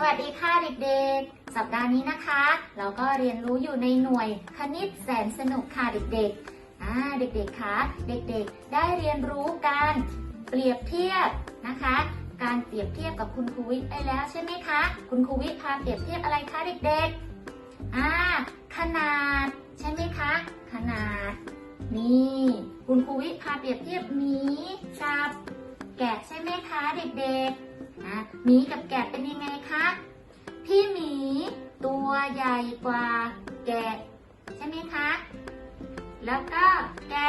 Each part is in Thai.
สวัสดีค่ะเด็กๆ สัปดาห์นี้นะคะ เราก็เรียนรู้อยู่ในหน่วยคณิตแสนสนุกค่ะเด็กๆอ่าเด็กๆคะเด็กๆ ได้เรียนรู้การเปรียบเทียบนะคะ การเปรียบเทียบกับคุณครูวิทย์ไปแล้วใช่ไหมคะ คุณครูวิทย์พาเปรียบเทียบอะไรคะเด็กๆอ่าขนาดใช่ไหมคะ ขนาด นี่ คุณครูวิทย์พาเปรียบเทียบหมีกับแกะใช่ไหมคะเด็กๆ นะหมีกับแกะเป็นยังไงคะ พี่หมีตัวใหญ่กว่าแกะใช่ไหมคะ แล้วก็แกะ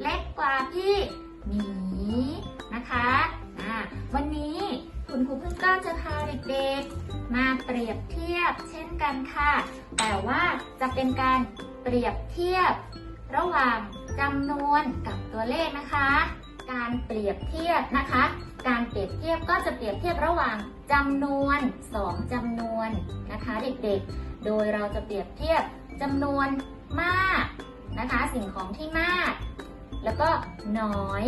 เล็กกว่าพี่หมีนะคะอ่าวันนี้คุณครูพึ่งก็จะพาเด็กๆมาเปรียบเทียบเช่นกันค่ะ แต่ว่าจะเป็นการเปรียบเทียบ ระหว่างจำนวนกับตัวเลขนะคะ การเปรียบเทียบนะคะ การเปรียบเทียบก็จะเปรียบเทียบระหว่างจำนวน 2จำนวนนะคะเด็กๆ โดยเราจะเปรียบเทียบจำนวนมากนะคะ สิ่งของที่มาก แล้วก็น้อย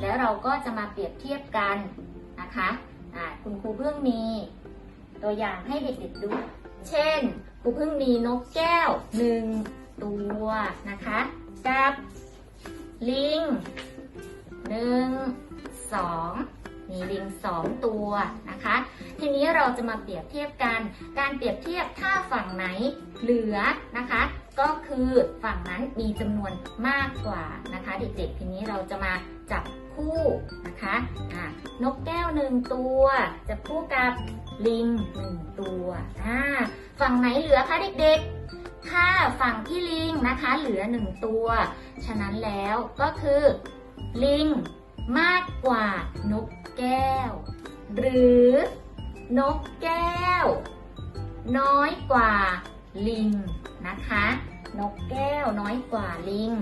แล้วเราก็จะมาเปรียบเทียบกันนะคะคุณครูเพิ่งมีตัวอย่างให้เด็กๆดู เช่นครูเพิ่งมีนกแก้วหนึ่งตัวนะคะกับลิงหนึ่งสอง มีลิงสองตัวนะคะ ทีนี้เราจะมาเปรียบเทียบกัน การเปรียบเทียบถ้าฝั่งไหนเหลือนะคะ ก็คือฝั่งนั้นมีจำนวนมากกว่านะคะ เด็กๆ ทีนี้เราจะมาจับคู่นะคะอ่านกแก้วหนึ่งตัวจะคู่กับลิงหนึ่งตัวฝั่งไหนเหลือคะเด็กๆ ถ้าฝั่งที่ลิงนะคะเหลือหนึ่งตัว ฉะนั้นแล้วก็คือลิง มากกว่านกแก้ว หรือนกแก้ว น้อยกว่าลิงนะคะ นกแก้วน้อยกว่าลิง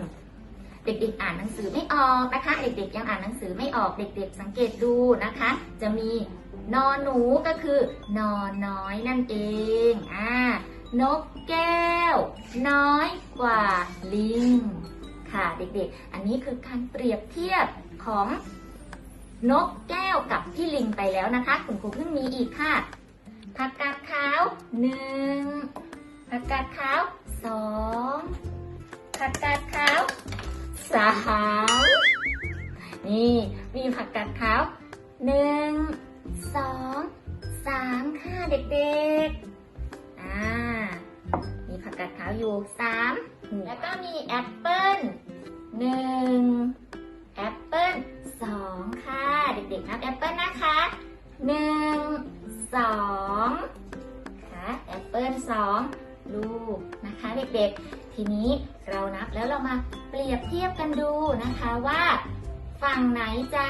เด็กๆอ่านหนังสือไม่ออกนะคะ เด็กๆยังอ่านหนังสือไม่ออกเด็กๆ สังเกตดูนะคะ จะมีนอนหนูก็คือนอนน้อยนั่นเองอ่านกแก้ว น้อยกว่าลิง ค่ะเด็กๆ อันนี้คือการเปรียบเทียบของนกแก้วกับพี่ลิงไปแล้วนะคะ คุณครูเพิ่งมีอีกค่ะ ผักกาดขาวหนึ่งผักกาดขาวสองผักกาดขาวสามนี่ มีผักกาดขาวหนึ่งสองสามค่ะเด็กๆอ่ามีผักกาดขาวอยู่สามแล้วก็มีแอปเปิ้ล หนึ่งแอปเปิ้ลสองค่ะ เด็กๆนับแอปเปิ้ลนะคะหนึ่งสองค่ะแอปเปิ้ลสองลูกนะคะเด็กๆ ทีนี้เรานับแล้วเรามาเปรียบเทียบกันดูนะคะว่า ฝั่งไหนจะ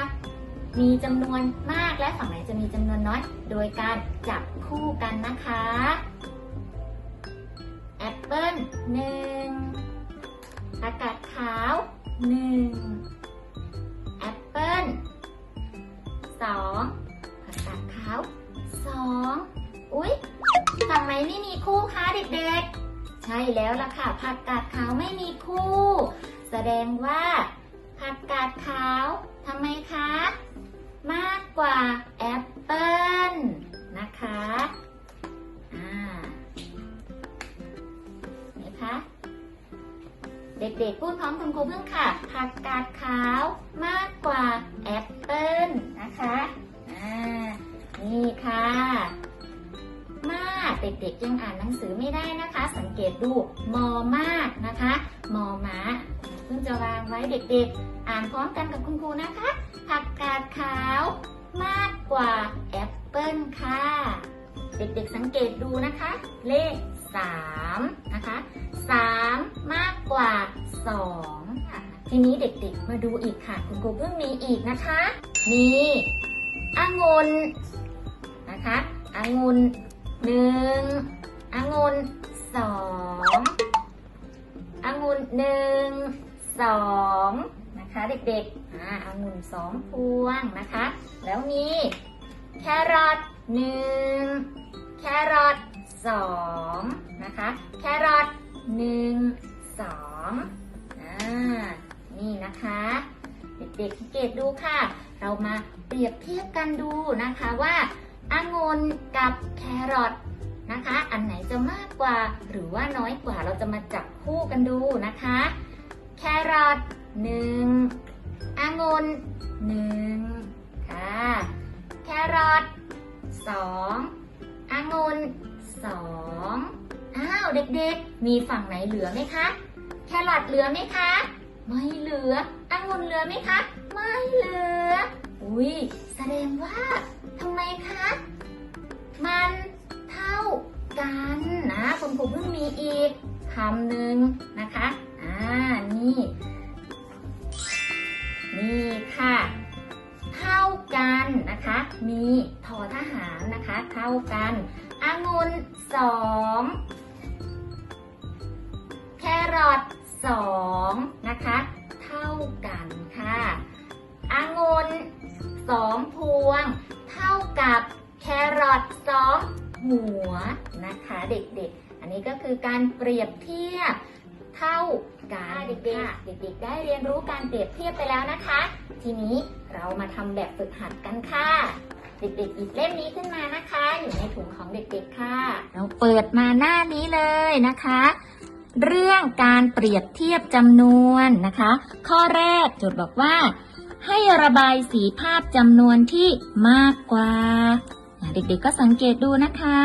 มีจำนวนมากและฝั่งไหนจะมีจำนวนน้อย โดยการจับคู่กันนะคะแอปเปิ้ลหนึ่งผักกาดขาว หนึ่งแอปเปิ้ลสองผักกาดขาวสองอุ๊ยฝั่งไหนไม่มีคู่คะเด็กๆ ใช่แล้วล่ะค่ะ ผักกาดขาวไม่มีคู่ แสดงว่า ผักกาดขาวทำไมคะ มากกว่าแอปเปิ้ล ด็กๆพูดพร้อมคุณครูเพิ่งค่ะ ผักกาดขาวมากกว่าแอปเปิ้ลนะคะอ่านี่ค่ะ มากเด็กๆยังอ่านหนังสือไม่ได้นะคะ สังเกตดูมอมากนะคะมอม้าเพิ่งจะวางไว้เด็กๆ อ่านพร้อมกันกับคุณครูนะคะ ผักกาดขาวมากกว่าแอปเปิ้ลค่ะ เด็กๆสังเกตดูนะคะ เลข 3 นะคะ 3 มากกว่า 2 ค่ะ ทีนี้เด็กๆ มาดูอีกค่ะ คุณครูเพิ่งมีอีกนะคะนี่องุ่นนะคะองุ่นหนึ่งองุ่นสององุ่นหนึ่งสองนะคะเด็กๆอ่าองุ่นสองพวงนะคะ แล้วมีแครอทหนึ่งแครอท สองนะคะ แครอทหนึ่งสองอ่านี่นะคะ เด็กๆสังเกตดูค่ะ เรามาเปรียบเทียบกันดูนะคะว่าองุ่นองุ่นกับแครอทนะคะ อันไหนจะมากกว่าหรือว่าน้อยกว่าเราจะมาจับคู่กันดูนะคะ แครอทหนึ่งองุ่นหนึ่งค่ะ แครอทสององุ่น สองอ้าวเด็กๆ มีฝั่งไหนเหลือไหมคะ แครอทเหลือไหมคะ ไม่เหลือองุ่นเหลือไหมคะ ไม่เหลือ อุ้ยแสดงว่าทำไมคะ มันเท่ากันนะคุณครูเพิ่งมีอีกคำหนึ่งนะคะ อ่า นี่ นี่ค่ะ เท่ากันนะคะ มีทอทหารนะคะ เท่ากัน องุ่นสองแครอทสองนะคะ เท่ากันค่ะองุ่นสองพวง เท่ากับแครอทสองหัวนะคะเด็กๆ อันนี้ก็คือการเปรียบเทียบเท่ากันเด็กๆ เด็กๆ ได้เรียนรู้การเปรียบเทียบไปแล้วนะคะ ทีนี้เรามาทำแบบฝึกหัดกันค่ะ เด็กๆหยิบเล่มนี้ขึ้นมานะคะ อยู่ในถุงของเด็กๆค่ะเราเปิดมาหน้านี้เลยนะคะ เรื่องการเปรียบเทียบจำนวนนะคะ ข้อแรกโจทย์บอกว่า ให้ระบายสีภาพจำนวนที่มากกว่า เด็กๆก็สังเกตดูนะคะ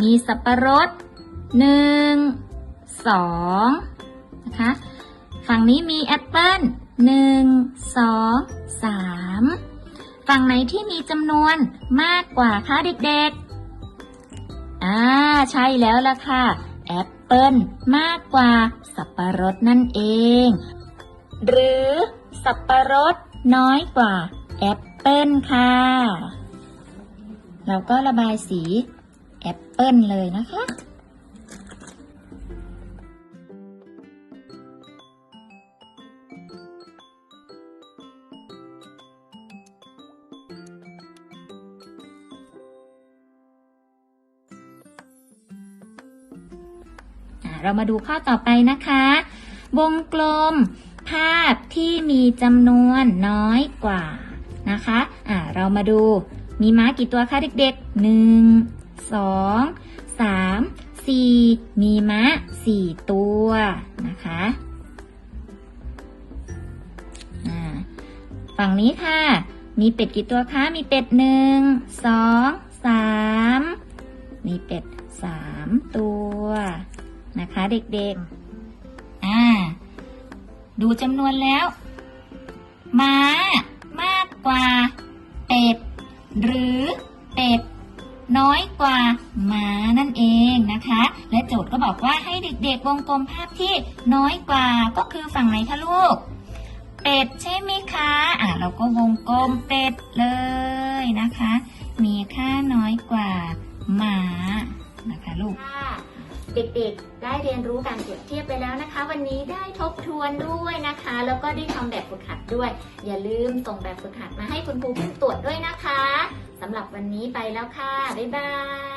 มีสับปะรดหนึ่งสองนะคะฝั่งนี้มีแอปเปิ้ลหนึ่งสองสาม ฝั่งไหนที่มีจำนวนมากกว่าคะเด็กๆ อ่า ใช่แล้วล่ะค่ะ แอปเปิลมากกว่าสับปะรดนั่นเอง หรือสับปะรดน้อยกว่า แอปเปิลค่ะ เราก็ระบายสี แอปเปิลเลยนะคะ เรามาดูข้อต่อไปนะคะ วงกลม ภาพที่มีจำนวนน้อยกว่านะคะอ่าเรามาดูมีม้ากี่ตัวคะเด็กๆหนึ่งสองสามสี่มีม้าสี่ตัวนะคะอ่าฝั่งนี้ค่ะ มีเป็ดกี่ตัวคะ มีเป็ดหนึ่งสองสามมีเป็ดสามตัว นะคะ เด็กๆ อ่า ดูจำนวนแล้ว ม้ามากกว่า เป็ด หรือเป็ด น้อยกว่าม้านั่นเองนะคะ และโจทย์ก็บอกว่าให้เด็กๆ วงกลมภาพที่น้อยกว่าก็คือฝั่งไหนคะลูก เป็ดใช่ไหมคะ อ่าเราก็วงกลมเป็ดเลยนะคะ มีค่าน้อยกว่าม้านะคะลูก เด็กๆ ได้เรียนรู้การเปรียบเทียบไปแล้วนะคะ วันนี้ได้ทบทวนด้วยนะคะ แล้วก็ได้ทำแบบฝึกหัดด้วย อย่าลืมส่งแบบฝึกหัดมาให้คุณครูเพื่อตรวจด้วยนะคะสำหรับวันนี้ไปแล้วค่ะ บ๊ายบาย